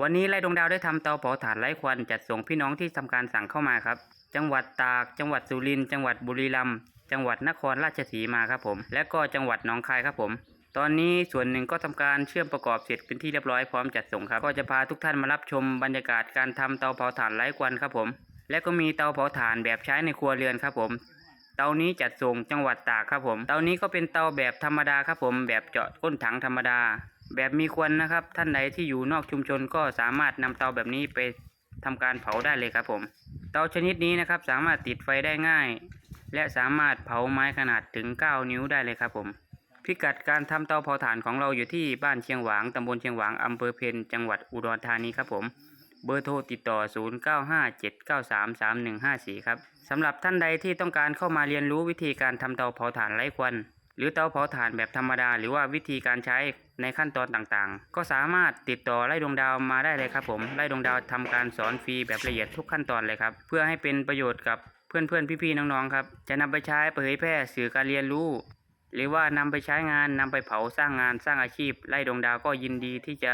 วันนี้ไร่ดวงดาวได้ทำเตาเผาถ่านไร้ควันจัดส่งพี่น้องที่ทำการสั่งเข้ามาครับ จังหวัดตาก จังหวัดสุรินทร์จังหวัดบุรีรัมย์จังหวัดนครราชสีมาครับผม และก็จังหวัดหนองคายครับผม ตอนนี้ส่วนหนึ่งก็ทำการเชื่อมประกอบเสร็จเป็นที่เรียบร้อยพร้อมจัดส่งครับ ก็จะพาทุกท่านมารับชมบรรยากาศการทำเตาเผาถ่านไร้ควันครับผม และก็มีเตาเผาถ่านแบบใช้ในครัวเรือนครับผมเตานี้จัดส่งจังหวัดตากครับผม เตานี้ก็เป็นเตาแบบธรรมดาครับผม แบบเจาะก้นถังธรรมดา แบบมีควันนะครับ ท่านใดที่อยู่นอกชุมชนก็สามารถนำเตาแบบนี้ไปทำการเผาได้เลยครับผม เตาชนิดนี้นะครับสามารถติดไฟได้ง่าย และสามารถเผาไม้ขนาดถึง 9 นิ้วได้เลยครับผม พิกัดการทำเตาเผาถ่านของเราอยู่ที่บ้านเชียงหวางตำบลเชียงหวางอำเภอเพนจังหวัดอุดรธานีครับผมเบอร์โทรติดต่อ 0957933154 ครับ สำหรับท่านใดที่ต้องการเข้ามาเรียนรู้วิธีการทำเตาเผาถ่านไร้ควัน หรือเตาเผาถ่านแบบธรรมดา หรือว่าวิธีการใช้ในขั้นตอนต่างๆ ก็สามารถติดต่อไล่ดวงดาวมาได้เลยครับผมไล่ดวงดาวทำการสอนฟรีแบบละเอียดทุกขั้นตอนเลยครับ เพื่อให้เป็นประโยชน์กับเพื่อนๆพี่ๆน้องๆครับ จะนำไปใช้เผยแพร่สื่อการเรียนรู้ หรือว่านำไปใช้งานนำไปเผาสร้างงานสร้างอาชีพ ไล่ดวงดาวก็ยินดีที่จะ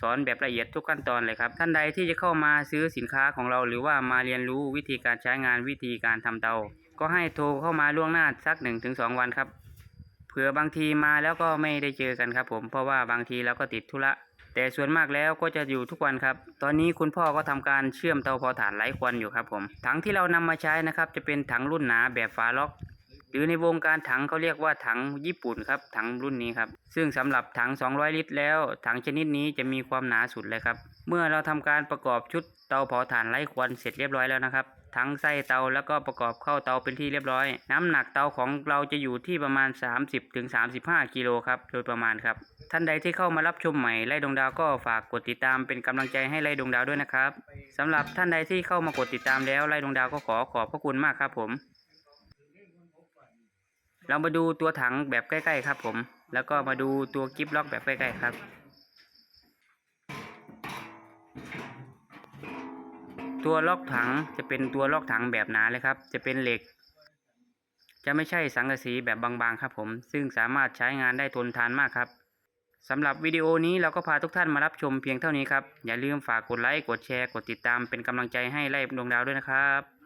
สอนแบบละเอียดทุกขั้นตอนเลยครับ ท่านใดที่จะเข้ามาซื้อสินค้าของเรา หรือว่ามาเรียนรู้วิธีการใช้งานวิธีการทำเตา ก็ให้โทรเข้ามาล่วงหน้าสักหนึ่งถึงสองวันครับ เผื่อบางทีมาแล้วก็ไม่ได้เจอกันครับ ผมเพราะว่าบางทีเราก็ติดธุระแต่ส่วนมากแล้วก็จะอยู่ทุกวันครับ ตอนนี้คุณพ่อก็ทำการเชื่อมเตาเผาถ่านไร้ควันอยู่ครับผม ถังที่เรานำมาใช้นะครับ จะเป็นถังรุ่นหนาแบบฝาล็อก หรือในวงการถังเขาเรียกว่าถังญี่ปุ่นครับถังรุ่นนี้ครับซึ่งสำหรับถัง 200 ลิตร แล้ว ถังชนิดนี้จะมีความหนาสุดเลยครับ เมื่อเราทำการประกอบชุดเตาเผาถ่านไร้ควันเสร็จเรียบร้อยแล้วนะครับทั้งไส้เตาแล้วก็ประกอบเข้าเตาเป็นที่เรียบร้อย น้ำหนักเตาของเราจะอยู่ที่ประมาณ 30-35 กิโลครับโดยประมาณครับ ท่านใดที่เข้ามารับชมใหม่ไล่ดวงดาวก็ฝากกดติดตามเป็นกำลังใจให้ไล่ดวงดาวด้วยนะครับสำหรับท่านใดที่เข้ามากดติดตามแล้วไล่ดวงดาวก็ขอขอบพระคุณมากครับผม เรามาดูตัวถังแบบใกล้ๆครับ ผม แล้วก็มาดูตัวกิฟล็อกแบบใกล้ๆครับ ตัวล็อกถังจะเป็นตัวล็อกถังแบบหนาเลยครับ จะเป็นเหล็ก จะไม่ใช่สังกะสีแบบบางๆครับผม ซึ่งสามารถใช้งานได้ทนทานมากครับสำหรับวิดีโอนี้เราก็พาทุกท่านมารับชมเพียงเท่านี้ครับ อย่าลืมฝากกดไลค์ กดแชร์ กดติดตามเป็นกำลังใจให้ไล่ดวงดาวด้วยนะครับ